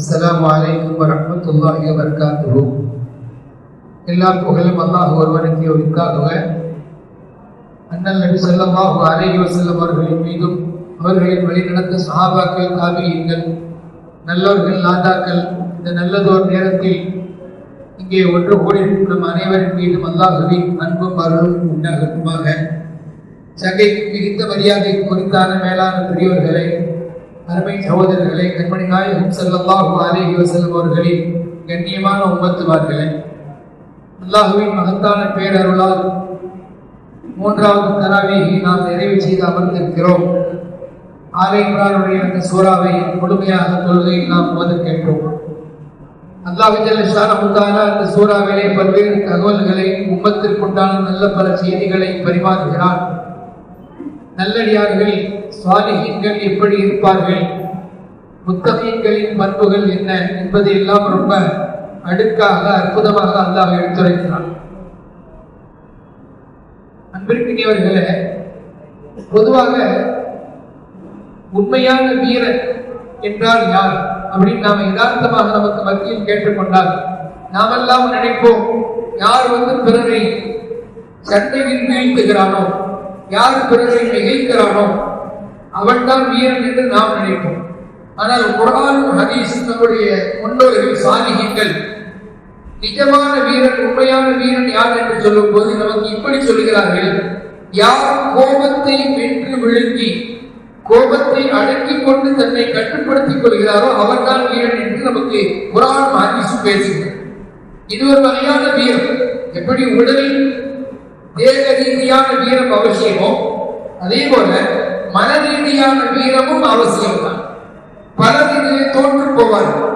அஸ்லாம் வலைக்கம் வரமத்துல்லாஹி வர்காத்து எல்லா புகழும் அல்லாஹ் ஒருவனுக்கு உரித்தாகுக அண்ணல் நபி செல்லமாக அலைஹி வஸல்லம் அவர்களின் மீதும் அவர்களின் வழிநடத்த சஹாபாக்கள் தாபியீன்கள் நல்லவர்கள் நாதாக்கள் இந்த நல்லதோர் நேரத்தில் இங்கே ஒன்று கூடியிருக்கும் அனைவரின் மீதும் அல்லாஹுவின் அன்பும் அருளும் உண்டாகட்டுமாக சகை மிகுந்த மரியாதைக்கு குறித்தான மேலான பெரியவர்களை அருமை சகோதரர்களை கண்மணி நாயகம் ஸல்லல்லாஹு அலைஹி வஸல்லம் அவர்களின் கண்ணியமான உமத்துவார்களே அல்லாஹுவின் மகத்தான பேரருளால் மூன்றாவது தராவியை நாம் நிறைவு செய்து அமர்ந்திருக்கிறோம். ஆலை அந்த சூறாவை முழுமையாக தொழுகையில் நாம் ஓத கேட்டோம் அல்லாஹ் அந்த சூறாவிலே பல்வேறு தகவல்களை உம்மத்திற்குண்டான நல்ல பல செய்திகளை பரிமாறுகிறார். நல்லடியார்கள் சுவாலிகீன்கள் எப்படி இருப்பார்கள்? முத்தகீன்களின் பண்புகள் என்ன என்பதை எல்லாம் ரொம்ப அடுக்காக அற்புதமாக அல்லாஹ் எடுத்துரைக்கிறான். அன்பிற்கினியவர்களே பொதுவாக உண்மையான வீரன் என்றால் யார்? அப்படின்னு நாம யதார்த்தமாக நமக்கு மத்தியில் கேட்டுக்கொண்டால் நாமெல்லாம் நினைப்போம் யார் வந்து பிறரை சண்டையில் வீழ்த்துகிறானோ யார் பிறரை மிகைக்கிறானோ அவன்தான் வீரன் என்று நாம் நினைப்போம். ஆனால் குரான் ஹதீஸ் நம்முடைய முன்னோர்கள் சாதிகங்கள் நிஜமான வீரன் உண்மையான வீரன் யார் என்று சொல்லும் போது நமக்கு இப்படி சொல்கிறார்கள் யார் கோபத்தை வென்று விழுங்கி கோபத்தை அடக்கிக் கொண்டு தன்னை கட்டுப்படுத்திக் கொள்கிறாரோ அவர்தான் வீரன் என்று நமக்கு குரான் ஹதீஸ் பேசுகிறது. இது ஒரு வகையான வீரம். எப்படி உடலில் தேக ரீதியான வீரம் அவசியமோ அதே போல மன ரீதியான வீரமும் அவசியம்தான். பலரிலே இதிலே தோற்று போவார்கள்.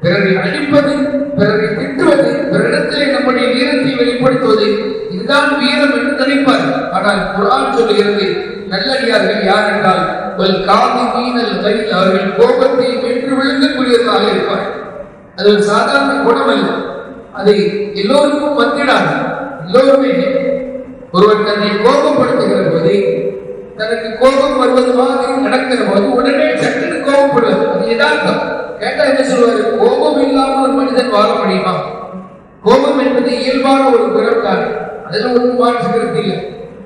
பிறரை அழிப்பது பிறரை திட்டுவது பிறரிடத்திலே நம்முடைய வீரத்தை வெளிப்படுத்துவது இதுதான் வீரம் என்று நினைப்பார் ஆனால் குரான் சொல்லுகிறது நல்லடியார்கள் யார் என்றால் உங்கள் காதி மீனல் கையில் அவர்கள் கோபத்தை வென்று விழுங்கக்கூடியவர்களாக இருப்பார் அது ஒரு சாதாரண குணம் அல்ல அதை எல்லோருக்கும் வந்திடாது எல்லோருமே ஒருவர் தன்னை கோபப்படுத்துகிற போது தனக்கு கோபம் வருவது மாதிரி நடக்கிற போது உடனே சட்டுன்னு கோபப்படுவது அது யதார்த்தம். கேட்டா என்ன சொல்வாரு கோபம் இல்லாமல் ஒரு மனிதன் வாழ முடியுமா? கோபம் என்பது இயல்பான ஒரு குணம் தான். ஒரு ஒன்றும் மாற்றுகிறது இல்லை.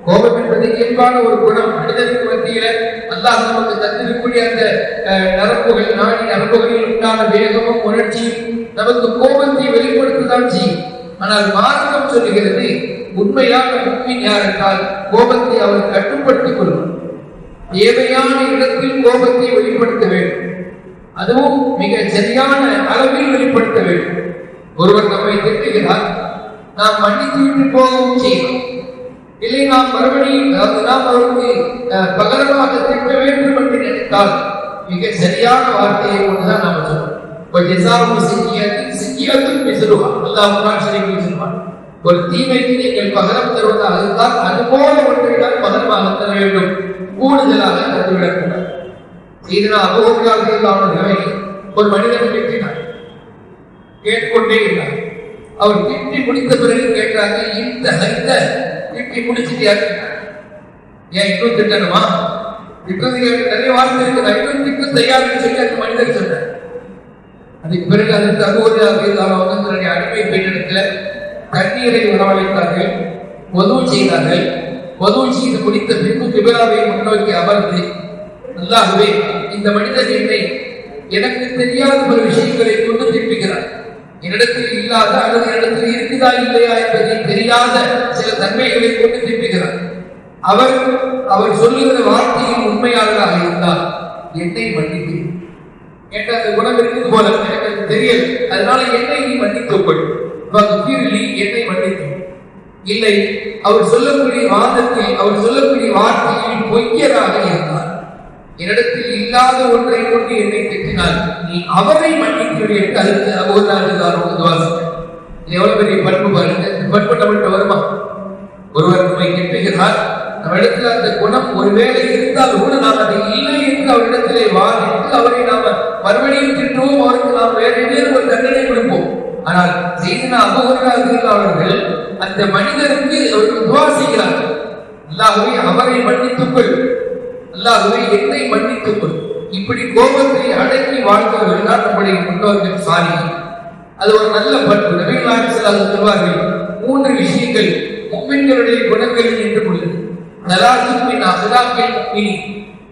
கோபம் என்பது இயல்பான ஒரு குணம். மனிதனுக்கு மத்தியில அல்லாஹ் நமக்கு தந்திருக்கக்கூடிய அந்த நரம்புகள் நாடி நரம்புகளில் உண்டான வேகமும் உணர்ச்சியும் நமக்கு கோபத்தை வெளிப்படுத்ததான் செய்யும். ஆனால் மார்க்கம் சொல்லுகிறது உண்மையாக முக்மின் யார் என்றால் கோபத்தை அவர் கட்டுப்படுத்திக் கொள்வார். தேவையான இடத்தில் கோபத்தை வெளிப்படுத்த வேண்டும். அதுவும் மிக சரியான அளவில் வெளிப்படுத்த வேண்டும். ஒருவர் நம்மை திட்டுகிறார் நாம் மன்னித்து விட்டு போகவும் செய்யலாம். இல்லை நாம் மறுபடியும் அதாவது நாம் அவருக்கு பகரமாக திட்ட வேண்டும் என்று நினைத்தால் மிக சரியான வார்த்தையை கொண்டுதான் நாம் சொல்லுவோம் இப்போ ஜெசாவும் சிக்கியத்தின் சிக்கியத்தும் மிசுருவா அல்லாஹ் குரான் ஒரு தீமைக்கு நீங்கள் பகரம் தருவதாக இருந்தால் அது போல ஒன்றைதான் பகரமாக தர வேண்டும். கூடுதலாக தந்துவிடக்கூடாது இதனால் அபோகர்கள் ஒரு மனிதன் திட்டினார் கேட்டுக்கொண்டே இருந்தார் அவர் திட்டி முடித்த பிறகு கேட்டாங்க இந்த ஹரித திட்டி முடிச்சுட்டியா ஏன் இன்னும் திட்டணுமா? திட்டத்துக்கு நிறைய வார்த்தை இருக்கு நான் இன்னும் திட்டம் தயார்னு சொல்லி அந்த மனிதர் சொன்னார். அதுக்கு பிறகு அதற்கு அபோகர்கள் அவங்க அடிமை பெண்ணிடத்துல கண்ணீரை உணவளித்தார்கள் உதவு செய்தார்கள். உதவு செய்து முடித்த பின்பு கிபிலாவை முன்னோக்கி அமர்ந்து அல்லாகவே இந்த மனிதன் என்னை எனக்கு தெரியாத ஒரு விஷயங்களை கொண்டு திருப்புகிறார் என்னிடத்தில் இல்லாத அல்லது என்னிடத்தில் இருக்குதா இல்லையா என்பதை தெரியாத சில தன்மைகளை கொண்டு திருப்புகிறார் அவர் அவர் சொல்லுகிற வார்த்தையில் உண்மையாளராக இருந்தால் என்னை மன்னித்து என்ற அந்த குணம் இருக்குது போல எனக்கு தெரியல. அதனால என்னை நீ மன்னித்துக் கொள். என்னை மன்னித்து இல்லை அவர் சொல்லக்கூடிய வாதத்தில் அவர் சொல்லக்கூடிய வார்த்தையில் பொய்யராக இருந்தார். என்னிடத்தில் இல்லாத ஒன்றை கொண்டு என்னை திட்டினார். நீ அவரை மன்னித்து என்று அதுக்கு ஒரு நாள் எவ்வளவு பெரிய பண்பு பாருங்க. பண்பு நம்மள்கிட்ட வருமா? ஒருவர் நம்மை கெட்டுகிறார் நம்மிடத்தில் அந்த குணம் ஒருவேளை இருந்தால் கூட நாம் அதை இல்லை என்று அவரிடத்திலே வாதிட்டு அவரை நாம மறுபடியும் திட்டுவோம் அவருக்கு நாம் வேறு வேறு ஒரு தண்டனை ஆனால் செய்தின அபகரார்கள் அவர்கள் அந்த மனிதருக்கு அவர்கள் துவா செய்கிறார்கள். அல்லாஹ்வே அவரை மன்னித்துக்கொள் அல்லாஹுவை என்னை மன்னித்துக்கொள் இப்படி கோபத்தை அடக்கி வாழ்ந்தவர்கள் தான் நம்முடைய முன்னோர்கள் சாரி அது ஒரு நல்ல பண்பு. நபிகளாக சொல்வார்கள் மூன்று விஷயங்கள் மும்மின்களுடைய குணங்கள் என்று உள்ளது நலாசுமின் அகலாக்கில் இனி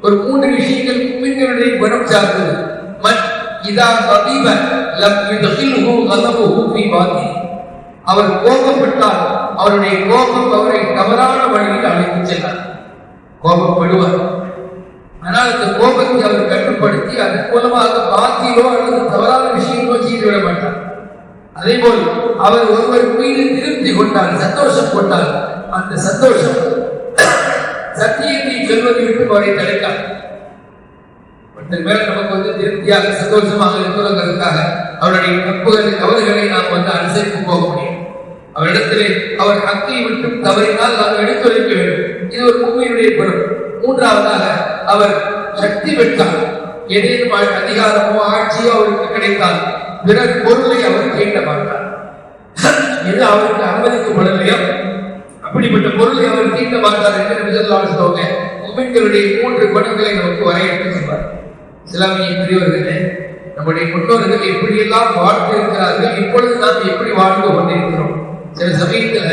ஒரு மூன்று விஷயங்கள் மும்மின்களுடைய குணம் சார்ந்தது. இதா கதிப லம் யுதகில்ஹு கதபுஹு ஃபீ பாதி அவர் கோபப்பட்டால் அவருடைய கோபம் அவரை தவறான வழியில் அழைத்துச் செல்வார் கோபப்படுவார். ஆனால் அந்த கோபத்தை அவர் கட்டுப்படுத்தி அதன் மூலமாக பாத்தியோ அல்லது தவறான விஷயங்களோ செய்துவிட மாட்டார். அதே போல் அவர் ஒருவர் மீது திருப்தி கொண்டார் சந்தோஷம் கொண்டார். அந்த சந்தோஷம் சத்தியத்தை சொல்வதை விட்டு அவரை தடுக்கார் ஒருத்தர் மேல நமக்கு வந்து திருப்தியாக சந்தோஷமாக இருப்பதற்காக அவருடைய தப்புகளை தவறுகளை நாம் வந்து அனுசரித்து போக முடியும். அவரிடத்திலே அவர் ஹக்கை விட்டு தவறினால் நாம் எடுத்துரைக்க வேண்டும். இது ஒரு உண்மையுடைய பொருள். மூன்றாவதாக அவர் சக்தி பெற்றார். ஏதேனும் அதிகாரமோ ஆட்சியோ அவருக்கு கிடைத்தால் பிறர் பொருளை அவர் கேட்க மாட்டார். எது அவருக்கு அனுமதிக்கப்படலையோ அப்படிப்பட்ட பொருளை அவர் தீண்ட மாட்டார் என்று நபிசல்லாஹு சொல்லுவாங்க மும்மின்களுடைய மூன்று குணங்களை நமக்கு வரையறுத்து சொல்வார். இஸ்லாமிய பெரியவர்களே நம்முடைய முன்னோர்கள் எப்படியெல்லாம் வாழ்ந்து இருக்கிறார்கள் இப்பொழுது நாம் எப்படி வாழ்ந்து கொண்டிருக்கிறோம்? சில சமயத்துல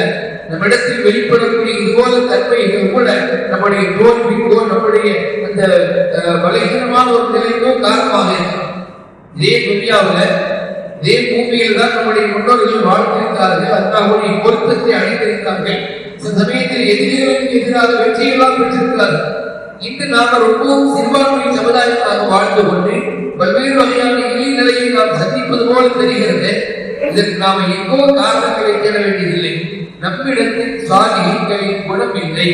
நம்மிடத்தில் வெளிப்படக்கூடிய இதுபோல தன்மைகள் கூட நம்முடைய தோல்விக்கோ நம்முடைய அந்த பலகீனமான ஒரு நிலைக்கோ காரணமாக இருக்கிறோம் இதே துனியாவுல இதே பூமியில் தான் நம்முடைய முன்னோர்கள் வாழ்ந்திருக்கிறார்கள் அல்லாஹ்வுடைய பொருத்தத்தை அடைந்திருக்கிறார்கள். சில சமயத்தில் எதிரிகளுக்கு எதிராக வெற்றியெல்லாம் பெற்றிருக்கிறார்கள். இன்று நாம ரொம்பவும் சிறுபான்மை சமுதாயமாக வாழ்ந்து கொண்டு பல்வேறு வகையான இழிநிலையை நாம் சந்திப்பது போல தெரிகிறது. இதற்கு நாம எங்கோ காரணங்களை தேட வேண்டியதில்லை. நம்மிடத்தில் சாதிகளின் குணம் இல்லை.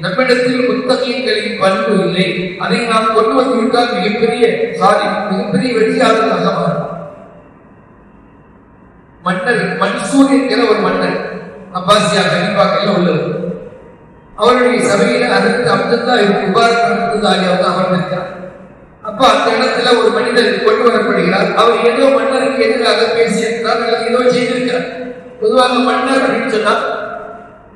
நம்மிடத்தில் புத்தகங்களின் பண்பு இல்லை. அதை நாம் கொண்டு வந்துவிட்டால் மிகப்பெரிய சாதி மிகப்பெரிய வெற்றியாளர்களாக மாறும். மன்னர் மன்சூர் என்கிற ஒரு மன்னர் அப்பாசியா கண்டிப்பாக உள்ளது அவருடைய சபையில அதற்கு அப்துல்லா முபாரக் அப்துல்லாஹி அவர் அமர்ந்திருக்கிறார். அப்ப அந்த இடத்துல ஒரு மனிதர் கொண்டு வரப்படுகிறார். அவர் ஏதோ மன்னருக்கு எதிராக பேசியிருக்கிறார் அல்லது ஏதோ செய்திருக்கிறார். பொதுவாக மன்னர் அப்படின்னு சொன்னா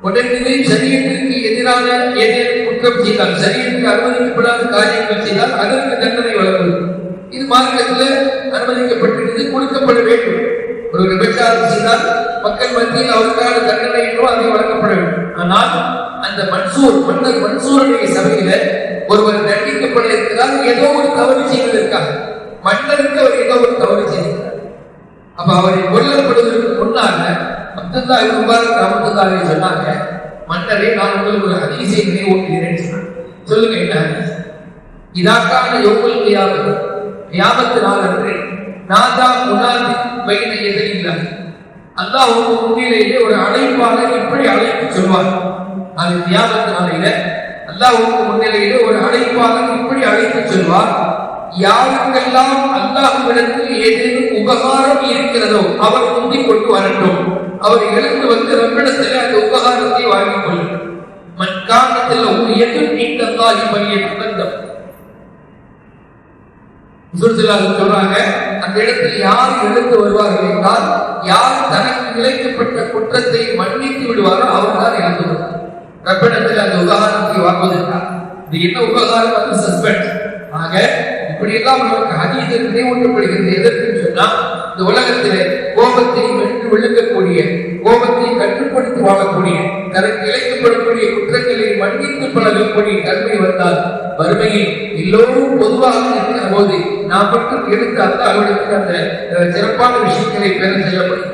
உடனே சரியத்திற்கு எதிரான ஏதேனும் குற்றம் செய்தால் சரியத்துக்கு அனுமதிக்கப்படாத காரியங்கள் செய்தால் அதற்கு தண்டனை வழங்குவது. இது மார்க்கத்தில் அனுமதிக்கப்பட்டிருக்கிறது கொடுக்கப்பட வேண்டும். ஒரு விபச்சாரம் செய்தால் மக்கள் மத்தியில் அவருக்கான தண்டனை என்றும் அதை வழங்கப்பட வேண்டும். ஆனால் அந்த மன்சூர் மன்னர் மன்சூருடைய சபையில ஒருவர் தண்டிக்கப்பட இருக்கிறார் ஏதோ ஒரு தவறு செய்வதற்காக. மன்னருக்கு அவர் ஏதோ ஒரு தவறு செய்திருக்கிறார். அப்ப அவரை கொல்லப்படுவதற்கு முன்னால அப்துல்லா முபாரக் ரஹமத்துல்லாஹி சொன்னாங்க மன்னரே நான் உங்களுக்கு ஒரு அதிசய நினைவூட்டுகிறேன். சொன்னாங்க சொல்லுங்க என்ன இதாக்கான யோகல் கியாமத் கியாமத்து நாள் அன்று நாதா முனாதி பைன எதிரில்லாஹ் அல்லாஹ் உங்க முன்னிலையிலே ஒரு அழைப்பாளர் இப்படி அழைப்பு சொல்வார். அது கியாமத்து நாளையில அல்லாஹ் உங்க முன்னிலையிலே ஒரு அழைப்பாளர் இப்படி அழைப்பு சொல்வார். யாருக்கெல்லாம் அல்லாஹ்விடத்தில் ஏதேனும் உபகாரம் இருக்கிறதோ அவர் முந்திக் கொண்டு வரட்டும். அவர் எழுந்து வந்து நம்மிடத்தில் அந்த உபகாரத்தை வாங்கிக் கொள்ளட்டும் மண்காலத்தில் ஒரு எதிர் நீண்டல்லாஹி பணியை துகந்தம் சுற்றுலாவில் சொல்றாங்க அந்த இடத்தில் யார் எழுந்து வருவார்கள் என்றால் யார் தனக்கு இழைக்கப்பட்ட குற்றத்தை மன்னித்து விடுவாரோ அவர் தான் எழுந்து வருவார். ரப்பிடத்தில் அந்த உபகாரத்தை வாங்குவதற்காக. இது என்ன உபகாரம்? அது சஸ்பெண்ட். ஆக இப்படியெல்லாம் நமக்கு அதீதம் நினைவூட்டப்படுகிறது எதற்கு சொன்னால் இந்த உலகத்திலே கோபத்தை வென்று விழுங்கக்கூடிய கோபத்தை கட்டுப்படுத்தி வாழக்கூடிய தனக்கு இழைக்கப்படக்கூடிய குற்றங்களை மன்னித்து பழகக்கூடிய தன்மை வந்தால் வறுமையில் எல்லோரும் பொதுவாக இருக்கிற போது நாம் மட்டும் எடுத்து அந்த அவர்களுக்கு அந்த அஹ், சிறப்பான விஷயங்களை பெற செல்ல முடியும்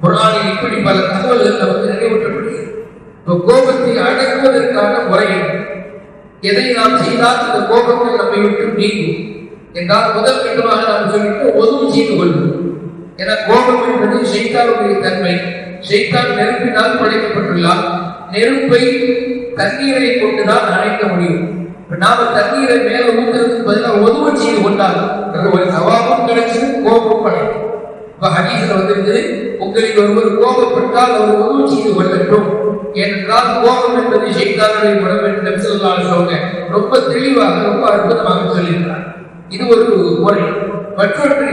குரானில் இப்படி பல தகவல்கள் நமக்கு நினைவூட்டப்படுகிறது. இப்ப கோபத்தை அடக்குவதற்கான முறை என்ன? எதை நாம் செய்தால் இந்த கோபங்கள் நம்மை விட்டு நீங்கும்? என்றால் முதல் கட்டமாக நாம் சொல்லிட்டு ஒதுவும் செய்து கொள்வோம் என கோபம் என்பது ஷைத்தானுடைய தன்மை. செய்தால் நெருப்பினால் படைக்கப்பட்டுள்ளார் நெருப்பை தண்ணீரை கொண்டுதான் அணைக்க முடியும். நாம தண்ணீரை மேல ஊற்றுறதுக்கு பதிலாக ஒதுவும் செய்து கொண்டால் ஒரு சவாபம் கிடைச்சது கோபம் படைக்கும். இப்ப ஹதீஸ்ல வந்திருக்கு உங்களில் ஒருவர் கோபப்பட்டால் அவர் உதவு செய்து கொள்ளட்டும் ஏனென்றால் கோபம் என்பது ஷைத்தானுடைய உடம்பு என்று நபி ஸல்லல்லாஹு ரொம்ப தெளிவாக ரொம்ப அற்புதமாக சொல்லியிருக்கிறார். இது ஒரு முறை. மற்றொன்று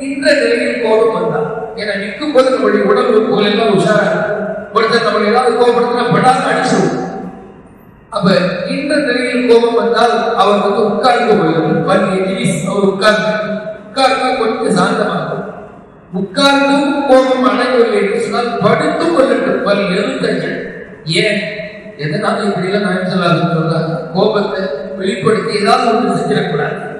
இந்த நிலையில் கோபம் வந்தால். ஏன்னா நிற்கும் போது நம்முடைய உடம்பு உறுப்புகள் எல்லாம் உஷாரா ஒருத்தர் நம்மளை ஏதாவது கோபப்படுத்தினா படாத அடிச்சிடும் அப்ப இந்த நிலையில் கோபம் வந்தால் அவர் வந்து உட்கார்ந்து கொள்ளும் அவர் உட்கார்ந்து. உட்கார்ந்து கொஞ்சம் சாந்தமாகும். உட்கார்ந்தும் கோபம் அடையவில்லை என்று சொன்னால் படுத்துக் கொள்ளட்டும் பல் எழுத்தங்கள். ஏன்? எதனால இப்படி எல்லாம் சொல்றாங்க கோபத்தை வெளிப்படுத்தி ஏதாவது ஒன்று செஞ்சிடக்கூடாது.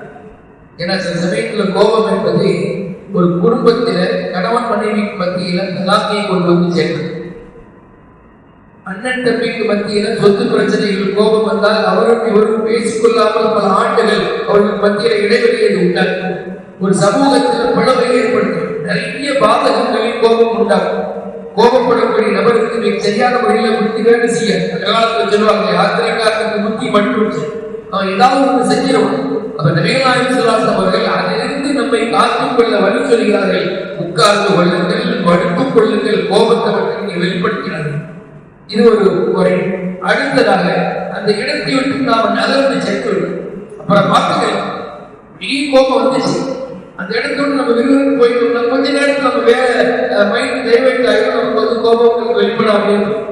ஏன்னா சில சமயத்துல கோபம் என்பது ஒரு குடும்பத்தில கணவன் மனைவி மத்தியில தலாக்கையை கொண்டு வந்து சேர்க்கும். அண்ணன் தம்பிக்கு மத்தியில சொத்து பிரச்சனைகள் கோபம் வந்தால் அவரும் இவரும் பேசிக்கொள்ளாமல் பல ஆண்டுகள் அவர்களுக்கு மத்தியில இடைவெளியை உண்டாக்கும். ஒரு சமூகத்தில் பலவை ஏற்படுத்தும். நிறைய பாதகங்களில் கோபம் உண்டாகும். கோபப்படக்கூடிய நபருக்கு மிக சரியான வழியில புத்தி வேலை செய்ய. அந்த காலத்துல சொல்லுவாங்க யாத்திரைக்காரனுக்கு புத்தி மட்டும் அவன் ஏதாவது ஒன்று செஞ்சிருவான். அப்ப நபிகளாயம் சொல்லாசம் அவர்கள் அதிலிருந்து நம்மை காத்துக் கொள்ள வழி சொல்கிறார்கள். உட்கார்ந்து கொள்ளுங்கள் படுத்துக் கொள்ளுங்கள் கோபத்தை மட்டும் வெளிப்படுத்தினார்கள் இது ஒரு முறை. அடுத்ததாக அந்த இடத்தை விட்டு நாம் நகர்ந்து சென்று அப்புறம் பார்த்துக்கலாம். பெரிய கோபம் வந்துச்சு. அந்த இடத்தோட நம்ம விரும்பி போயிட்டோம்னா கொஞ்ச நேரத்தில் நம்ம வேற மைண்ட் டைவர்ட் ஆகிடும் நமக்கு வந்து கோபம் வெளிப்படாமல்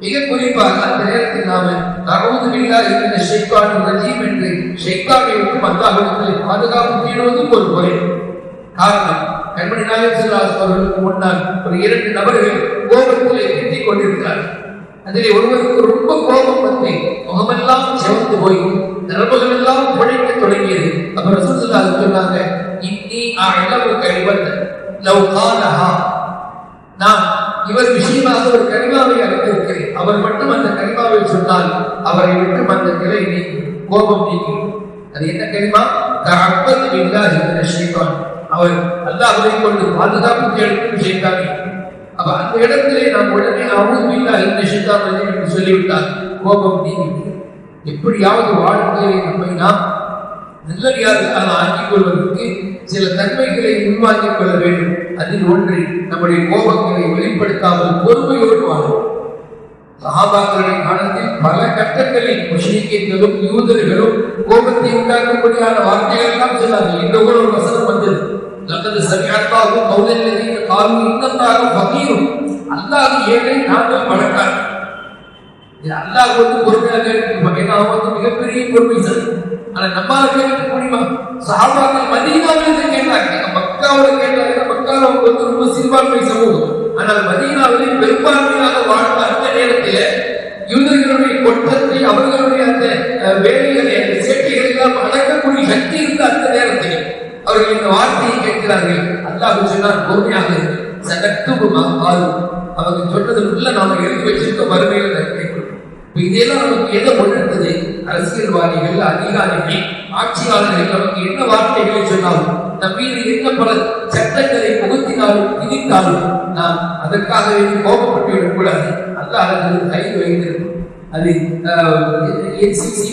மிக குறிப்பாக அந்த நேரத்தில் நாம அறுபது இல்லா இருக்கிற ஷெய்கான் ரஜீம் என்று ஷெய்கானை விட்டு மத்தாவிடத்தில் பாதுகாப்பு தேடுவதும் ஒரு முறை. காரணம் கண்மணி நாயக் அவர்களுக்கு முன்னால் ஒரு இரண்டு நபர்கள் கோபத்திலே திட்டிக் கொண்டிருக்கிறார்கள். அதிலே ஒருவருக்கு ரொம்ப கோபம் வந்து முகமெல்லாம் சிவந்து போய் நரம்புகள் எல்லாம் புழைக்க தொடங்கியது. அப்புறம் சுற்றுலா சொன்னாங்க அழகு கழிவத் லவ் காலஹா. நான் இவர் விஷயமாக ஒரு கனிமாவை அறிந்திருக்கிறேன். அவர் மட்டும் அந்த கனிமாவை சொன்னால் அவரை விட்டு அந்த நிலை நீ கோபம் நீங்கி அது என்ன கனிமா? தஅப்பத் பில்லாஹி ஷைத்தான். அவர் அல்லாஹ்வை கொண்டு பாதுகாப்பு கேட்கும் ஷைத்தானி அப்ப அந்த இடத்திலே நாம் உடனே அவுது பில்லாஹி மினஷ் ஷைத்தான் என்று சொல்லிவிட்டார் கோபம் நீங்கி எப்படியாவது வாழ்க்கையை நம்மை நாம் நல்லடியார்களாக ஆக்கிக் கொள்வதற்கு சில தன்மைகளை உள்வாங்கிக் கொள்ள வேண்டும். அதில் ஒன்று நம்முடைய கோபங்களை வெளிப்படுத்தாமல் பொறுமையோடு வாழும். சகாபாக்களுடைய காலத்தில் பல கட்டங்களில் முஸ்லிம்களும் யூதர்களும் கோபத்தை உண்டாக்கக்கூடியான வார்த்தைகள் எல்லாம் சொன்னார்கள். இந்த கூட ஒரு வசனம் வந்தது. நல்லது சமியத்தாகும் கௌதல்லதீன காலும் இன்னத்தாக பகீரும் அல்லாஹ் ஏழை நாங்கள் பணக்காரர் இது அல்லாஹ் வந்து பொறுமையாக ஏன்னா அவன் வந்து மிகப்பெரிய பொறுமை ஆனா நம்மால கேட்க முடியுமா சஹாபாக்கள் மதீனாவில கேட்டாங்க. மக்காவில கேட்டாங்க. மக்கால அவங்க வந்து ரொம்ப சிறுபான்மை சமூகம். ஆனால் மதீனாவிலே பெரும்பான்மையாக வாழ்ந்த அந்த நேரத்தில் யூதர்களுடைய கொட்டத்தை அவர்களுடைய அந்த வேலைகளை அந்த சேட்டைகளை எல்லாம் அடக்கக்கூடிய சக்தி இருந்த அந்த நேரத்தில் அவர்கள் இந்த வார்த்தையை கேட்கிறார்கள். அல்லாஹ் பொறுமையாக சதக்கு அவங்க சொன்னதுக்குள்ள உள்ள நாம எழுதி வச்சிருக்க வறுமையில நன்மை இதெல்லாம் நமக்கு எதை உணர்ந்தது அரசியல்வாதிகள் அதிகாரிகள் ஆட்சியாளர்கள் நமக்கு என்ன வார்த்தைகளை சொன்னாலும் நம் மீது என்ன பல சட்டங்களை புகுத்தினாலும் திணித்தாலும் நாம் அதற்காக கோபப்பட்டு விடக்கூடாது. அல்லாஹ் அதற்கு கைது வைத்திருக்கும். அது என்சிசி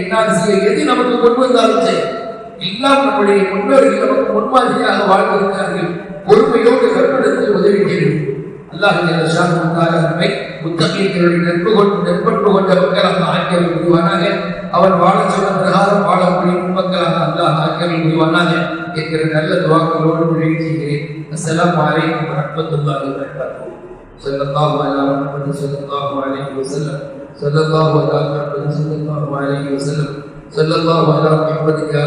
என்ஆர்சி எது நமக்கு கொண்டு வந்தாலும் சரி எல்லாம் நம்முடைய முன்னோர்கள் நமக்கு முன்மாதிரியாக வாழ்ந்திருக்கிறார்கள். பொறுமையோடு கற்படத்தில் உதவி செய்யும் அல்லாஹ் நம்மை நட்பு கொண்டு நட்பற்று கொண்ட மக்களாக ஆக்கியவை அவன் வாழ சொன்ன பிரகாரம் வாழக்கூடிய மக்களாக அல்லாஹ் ஆக்கியவை முடிவானாக என்கிற நல்ல துவாக்களோடு நிறைவு செய்கிறேன். அஸ்ஸலாமு அலைக்கும் வரஹ்மத்துல்லாஹி ஸல்லல்லாஹு அலா முஹம்மது ஸல்லல்லாஹு அலைஹி வஸல்லம். ஸல்லல்லாஹு அலா முஹம்மது ஸல்லல்லாஹு அலைஹி வஸல்லம். ஸல்லல்லாஹு அலா முஹம்மது யா